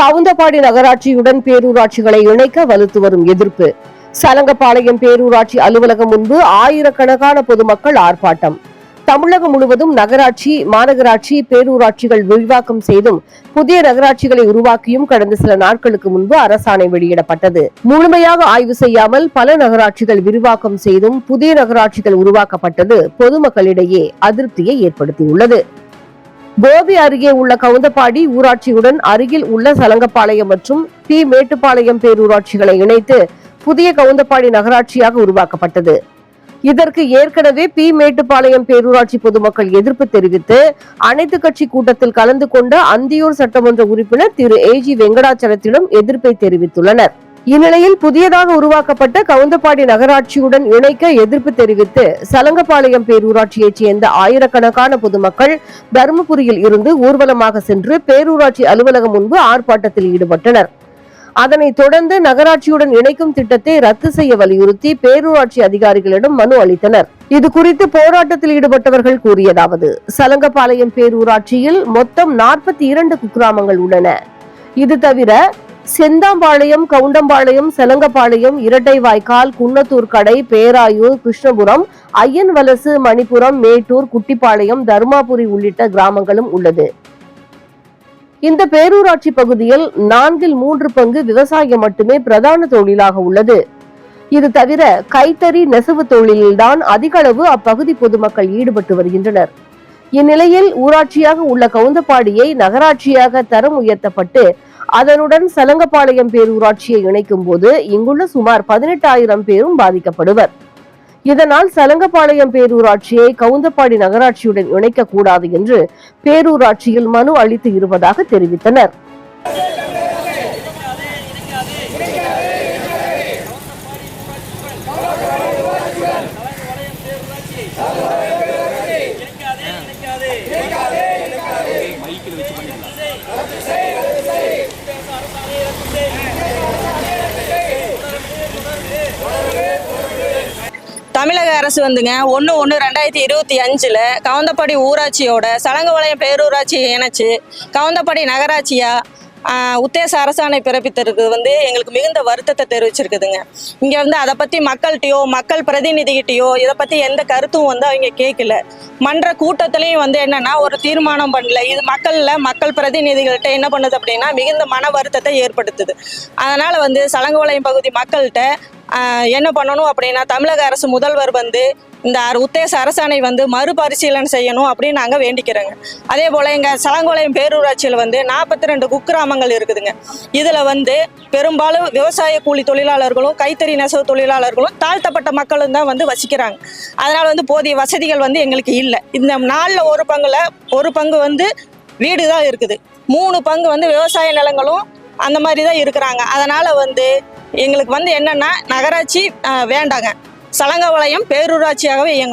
கவுந்தபாடி நகராட்சியுடன் பேரூராட்சிகளை இணைக்க வலுத்து வரும் எதிர்ப்பு. சலங்கப்பாளையம் பேரூராட்சி அலுவலகம் முன்பு ஆயிரக்கணக்கான பொதுமக்கள் ஆர்ப்பாட்டம். தமிழகம் முழுவதும் நகராட்சி மாநகராட்சி பேரூராட்சிகள் விரிவாக்கம் செய்தும் புதிய நகராட்சிகளை உருவாக்கியும் கடந்த சில நாட்களுக்கு முன்பு அரசாணை வெளியிடப்பட்டது. முழுமையாக ஆய்வு செய்யாமல் பல நகராட்சிகள் விரிவாக்கம் செய்தும் புதிய நகராட்சிகள் உருவாக்கப்பட்டது பொதுமக்களிடையே அதிருப்தியை ஏற்படுத்தியுள்ளது. கோபி அருகே உள்ள கவுந்தப்பாடி ஊராட்சியுடன் அருகில் உள்ள சலங்கப்பாளையம் மற்றும் பி. மேட்டுப்பாளையம் பேரூராட்சிகளை இணைத்து புதிய கவுந்தப்பாடி நகராட்சியாக உருவாக்கப்பட்டது. இதற்கு ஏற்கனவே பி. மேட்டுப்பாளையம் பேரூராட்சி பொதுமக்கள் எதிர்ப்பு தெரிவித்து அனைத்து கட்சி கூட்டத்தில் கலந்து கொண்ட அந்தியூர் சட்டமன்ற உறுப்பினர் திரு. ஏ. ஜி. வெங்கடாச்சலத்திடம் எதிர்ப்பை தெரிவித்துள்ளனர். இந்நிலையில் புதியதாக உருவாக்கப்பட்ட கவுந்தப்பாடி நகராட்சியுடன் இணைக்க எதிர்ப்பு தெரிவித்து சலங்கப்பாளையம் பேரூராட்சியைச் சேர்ந்த ஆயிரக்கணக்கான பொதுமக்கள் தருமபுரியில் இருந்து ஊர்வலமாக சென்று பேரூராட்சி அலுவலகம் முன்பு ஆர்ப்பாட்டத்தில் ஈடுபட்டனர். அதனைத் தொடர்ந்து நகராட்சியுடன் இணைக்கும் திட்டத்தை ரத்து செய்ய வலியுறுத்தி பேரூராட்சி அதிகாரிகளிடம் மனு அளித்தனர். இது குறித்து போராட்டத்தில் ஈடுபட்டவர்கள் கூறியதாவது சலங்கப்பாளையம் பேரூராட்சியில் மொத்தம் நாற்பத்தி இரண்டு குக்கிராமங்கள் உள்ளன. இது தவிர செந்தாம்பாளையம் கவுண்டம்பாளையம் செலங்கப்பாளையம் இரட்டை வாய்க்கால் குன்னத்தூர் கடை பேராயூர் கிருஷ்ணபுரம் ஐயன் வலசு மணிப்புரம் மேட்டூர் குட்டிப்பாளையம் தருமாபுரி உள்ளிட்ட கிராமங்களும் உள்ளது. இந்த பேரூராட்சி பகுதியில் நான்கில் மூன்று பங்கு விவசாயம் மட்டுமே பிரதான தொழிலாக உள்ளது. இது தவிர கைத்தறி நெசவு தொழிலில்தான் அதிக அளவு அப்பகுதி பொதுமக்கள் ஈடுபட்டு வருகின்றனர். இந்நிலையில் ஊராட்சியாக உள்ள கவுந்தப்பாடியை நகராட்சியாக தரம் உயர்த்தப்பட்டு அதனுடன் சலங்கப்பாளையம் பேரூராட்சியை இணைக்கும் போது இங்குள்ள சுமார் பதினெட்டாயிரம் பேரும் பாதிக்கப்படுவர். இதனால் சலங்கப்பாளையம் பேரூராட்சியை கவுந்தப்பாடி நகராட்சியுடன் இணைக்க கூடாது என்று பேரூராட்சியில் மனு அளித்து இருப்பதாக தெரிவித்தனர் தமிழக அரசு வந்துங்க. ஒன்று ஒன்று ரெண்டாயிரத்தி இருபத்தி அஞ்சில் கவுந்தப்பாடி ஊராட்சியோட சலங்கவளையம் பேரூராட்சியை இணைச்சு கவுந்தப்படி நகராட்சியாக உத்தேச அரசாணை பிறப்பித்திருக்கிறது வந்து எங்களுக்கு மிகுந்த வருத்தத்தை தெரிவிச்சிருக்குதுங்க. இங்கே வந்து அதை பற்றி மக்கள்கிட்டயோ மக்கள் பிரதிநிதிகிட்டயோ இதை பற்றி எந்த கருத்தும் வந்து அவங்க கேட்கல மன்ற கூட்டத்திலையும் வந்து என்னென்னா ஒரு தீர்மானம் பண்ணல. இது மக்களில் மக்கள் பிரதிநிதிகள்கிட்ட என்ன பண்ணுது அப்படின்னா மிகுந்த மன வருத்தத்தை ஏற்படுத்துது. அதனால் வந்து சலங்கவளையம் பகுதி மக்கள்கிட்ட என்ன பண்ணணும் அப்படின்னா தமிழக அரசு முதல்வர் வந்து இந்த உத்தேச அரசாணை வந்து மறுபரிசீலனை செய்யணும் அப்படின்னு நாங்கள் வேண்டிக்கிறோங்க. அதே போல் எங்கள் சலங்கோலையம் பேரூராட்சியில் வந்து நாற்பத்தி ரெண்டு குக்கிராமங்கள் இருக்குதுங்க. இதில் வந்து பெரும்பாலும் விவசாய கூலி தொழிலாளர்களும் கைத்தறி நெசவு தொழிலாளர்களும் தாழ்த்தப்பட்ட மக்களும் தான் வந்து வசிக்கிறாங்க. அதனால் வந்து போதிய வசதிகள் வந்து எங்களுக்கு இல்லை. இந்த நாளில் ஒரு பங்குல ஒரு பங்கு வந்து வீடு தான் இருக்குது. மூணு பங்கு வந்து விவசாய நிலங்களும் அந்த மாதிரி தான் இருக்கிறாங்க. அதனால் வந்து எங்களுக்கு வந்து என்னென்னா நகராட்சி வேண்டாங்க. சலங்க வளையம் பேரூராட்சியாகவே இயங்கணும்.